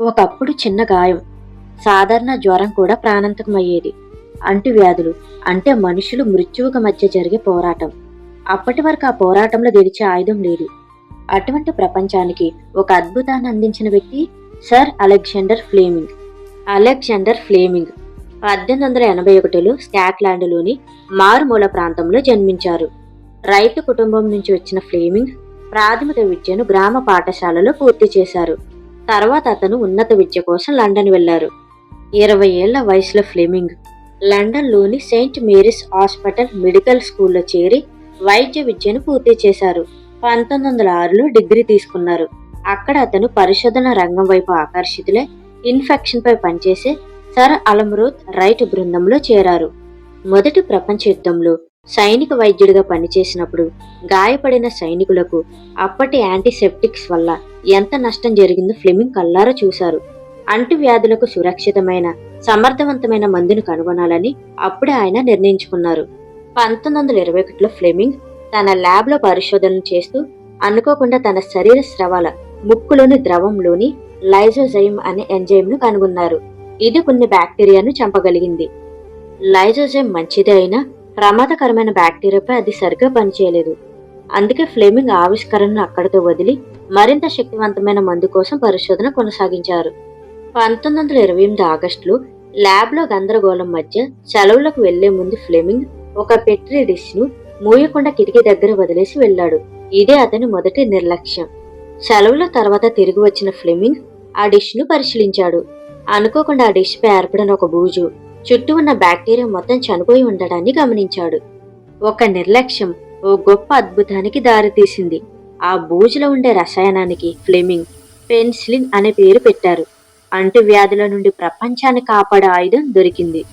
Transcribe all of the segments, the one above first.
ఒకప్పుడు చిన్న గాయం సాధారణ జ్వరం కూడా ప్రాణాంతకమయ్యేది. అంటువ్యాధులు అంటే మనుషులు మృత్యువుకు మధ్య జరిగే పోరాటం. అప్పటి వరకు ఆ పోరాటంలో గెలిచే ఆయుధం లేదు. అటువంటి ప్రపంచానికి ఒక అద్భుతాన్ని అందించిన వ్యక్తి sir Alexander Fleming. Alexander Fleming పద్దెనిమిది వందల ఎనభై ఒకటిలో స్కాట్లాండ్లోని మారుమూల ప్రాంతంలో జన్మించారు. రైతు కుటుంబం నుంచి వచ్చిన ఫ్లేమింగ్ ప్రాథమిక విద్యను గ్రామ పాఠశాలలో పూర్తి చేశారు. తర్వాత అతను ఉన్నత విద్య కోసం లండన్ వెళ్ళారు ఇరవై ఏళ్ళ వయసులో ఫ్లెమింగ్. లండన్లోని సెయింట్ మేరీస్ హాస్పిటల్ మెడికల్ స్కూల్లో చేరి వైద్య విద్యను పూర్తి చేశారు. పంతొమ్మిది వందల ఆరులో డిగ్రీ తీసుకున్నారు. అక్కడ అతను పరిశోధన రంగం వైపు ఆకర్షితులై ఇన్ఫెక్షన్పై పనిచేసే సర్ అలమ్రోత్ రైట్ బృందంలో చేరారు. మొదటి ప్రపంచ యుద్ధంలో సైనిక వైద్యుడిగా పనిచేసినప్పుడు గాయపడిన సైనికులకు అప్పటి యాంటీసెప్టిక్స్ వల్ల ఎంత నష్టం జరిగిందో ఫ్లెమింగ్ కల్లారా చూశారు. అంటువ్యాధులకు సురక్షితమైన సమర్థవంతమైన మందును కనుగొనాలని అప్పుడే ఆయన నిర్ణయించుకున్నారు. పంతొమ్మిది వందల ఇరవై ఒకటిలో ఫ్లెమింగ్ తన ల్యాబ్లో పరిశోధనలు చేస్తూ అనుకోకుండా తన శరీర స్రవాల ముక్కులోని ద్రవంలోని లైజోజైమ్ అనే ఎంజైమ్ను కనుగొన్నారు. ఇది కొన్ని బ్యాక్టీరియాను చంపగలిగింది. లైజోజైమ్ మంచిదే అయినా ప్రమాదకరమైన బ్యాక్టీరియాపై అది సరిగ్గా పనిచేయలేదు. అందుకే ఫ్లేమింగ్ ఆవిష్కరణను అక్కడితో వదిలి మరింత శక్తివంతమైన మందు కోసం పరిశోధన కొనసాగించారు. పంతొమ్మిది వందల ఇరవై ఎనిమిది ఆగస్టులో ల్యాబ్లో గందరగోళం మధ్య సెలవులకు వెళ్ళే ముందు ఫ్లెమింగ్ ఒక పెట్రీ డిష్ను మూయకుండా కిటికీ దగ్గర వదిలేసి వెళ్ళాడు. ఇదే అతని మొదటి నిర్లక్ష్యం. సెలవుల తర్వాత తిరిగి వచ్చిన ఫ్లెమింగ్ ఆ డిష్ను పరిశీలించాడు. అనుకోకుండా ఆ డిష్పై ఏర్పడిన ఒక బూజు చుట్టూ ఉన్న బ్యాక్టీరియా మొత్తం చనిపోయి ఉండడాన్ని గమనించాడు. ఒక నిర్లక్ష్యం ఓ గొప్ప అద్భుతానికి దారితీసింది ఆ బూజులో ఉండే రసాయనానికి ఫ్లెమింగ్ పెన్సిలిన్ అనే పేరు పెట్టారు. అంటువ్యాధుల నుండి ప్రపంచాన్ని కాపాడే ఆయుధం దొరికింది.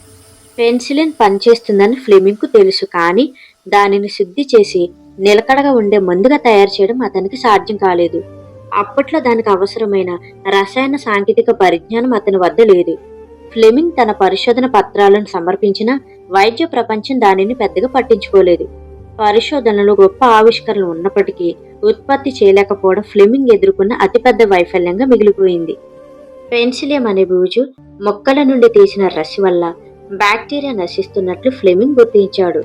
పెన్సిలిన్ పనిచేస్తుందని ఫ్లెమింగ్కు తెలుసు కానీ దానిని శుద్ధి చేసి నిలకడగా ఉండే మందుగా తయారు చేయడం అతనికి సాధ్యం కాలేదు. అప్పట్లో దానికి అవసరమైన రసాయన సాంకేతిక పరిజ్ఞానం అతని వద్ద లేదు. ఫ్లెమింగ్ తన పరిశోధన పత్రాలను సమర్పించిన వైద్య ప్రపంచం దానిని పెద్దగా పట్టించుకోలేదు. పరిశోధనలో గొప్ప ఆవిష్కరణలు ఉన్నప్పటికీ ఉత్పత్తి చేయలేకపోవడం ఫ్లెమింగ్ ఎదుర్కొన్న అతిపెద్ద వైఫల్యంగా మిగిలిపోయింది. పెన్సిలియం అనే బూజు మొక్కల నుండి తీసిన రసి వల్ల బ్యాక్టీరియా నశిస్తున్నట్లు ఫ్లెమింగ్ గుర్తించాడు.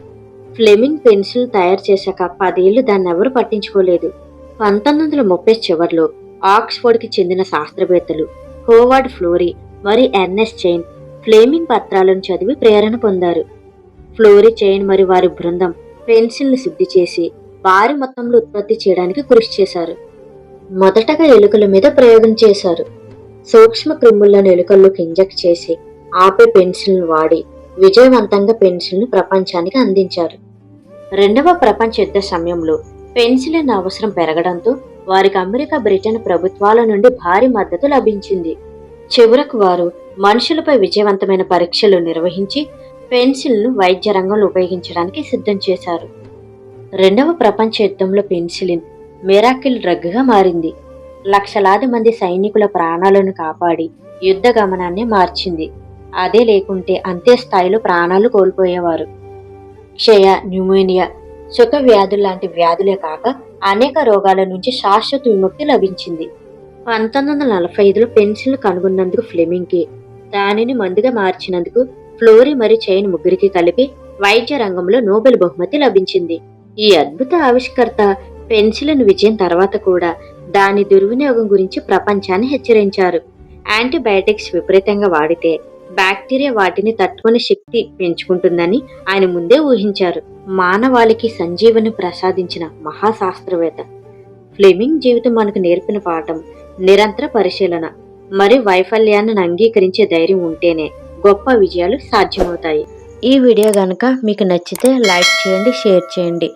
ఫ్లెమింగ్ పెన్సిల్ తయారు చేశాక పదేళ్ళు దాన్ని ఎవరు పట్టించుకోలేదు. పంతొమ్మిది వందల ముప్పై చివరిలో ఆక్స్ఫోర్డ్కి చెందిన శాస్త్రవేత్తలు హోవార్డ్ ఫ్లోరీ మరి ఎర్నెస్ చైన్ ఫ్లేమింగ్ పత్రాలను చదివి ప్రేరణ పొందారు. ఫ్లోరీ చైన్ మరియు వారి బృందం పెన్సిల్ను శుద్ధి చేసి భారీ మొత్తంలో ఉత్పత్తి చేయడానికి కృషి చేశారు. మొదటగా ఎలుకల మీద ప్రయోగం చేశారు. సూక్ష్మ క్రిములను ఎలుకల్లోకి ఇంజెక్ట్ చేసి ఆపే పెన్సిల్ను వాడి విజయవంతంగా పెన్సిల్ను ప్రపంచానికి అందించారు. రెండవ ప్రపంచ యుద్ధ సమయంలో పెన్సిలిన్ అవసరం పెరగడంతో వారికి అమెరికా బ్రిటన్ ప్రభుత్వాల నుండి భారీ మద్దతు లభించింది. చివరకు వారు మనుషులపై విజయవంతమైన పరీక్షలు నిర్వహించి పెన్సిల్ను వైద్య రంగంలో ఉపయోగించడానికి సిద్ధం చేశారు. రెండవ ప్రపంచ యుద్ధంలో పెన్సిలిన్ మెరాకిల్ డ్రగ్గా మారింది. లక్షలాది మంది సైనికుల ప్రాణాలను కాపాడి యుద్ధ గమనాన్ని మార్చింది. అదే లేకుంటే అంతే స్థాయిలో ప్రాణాలు కోల్పోయేవారు. క్షయ న్యూమోనియా సుఖ వ్యాధులు లాంటి వ్యాధులే కాక అనేక రోగాల నుంచి శాశ్వత విముక్తి లభించింది. పంతొమ్మిది వందల నలభై ఐదులో పెన్సిల్ కనుగొన్నందుకు ఫ్లెమింగ్కి దానిని మందుగా మార్చినందుకు ఫ్లోరీ మరియు చైన్ ముగ్గురికి కలిపి వైద్య రంగంలో నోబెల్ బహుమతి లభించింది. ఈ అద్భుత ఆవిష్కర్త పెన్సిలిన్ విజయం తర్వాత కూడా దాని దుర్వినియోగం గురించి ప్రపంచాన్ని హెచ్చరించారు. యాంటీబయాటిక్స్ విపరీతంగా వాడితే బ్యాక్టీరియా వాటిని తట్టుకునే శక్తి పెంచుకుంటుందని ఆయన ముందే ఊహించారు. మానవాళికి సంజీవని ప్రసాదించిన మహాశాస్త్రవేత్త. ఫ్లెమింగ్ జీవితం మనకు నేర్పిన పాఠం నిరంతర పరిశీలన మరి వైఫల్యాన్ని అంగీకరించే ధైర్యం ఉంటేనే గొప్ప విజయాలు సాధ్యమవుతాయి. ఈ వీడియో కనుక మీకు నచ్చితే లైక్ చేయండి షేర్ చేయండి.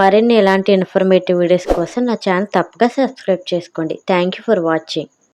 మరిన్ని ఇలాంటి ఇన్ఫర్మేటివ్ వీడియోస్ కోసం నా ఛానల్ తప్పగా సబ్స్క్రైబ్ చేసుకోండి. Thank you for watching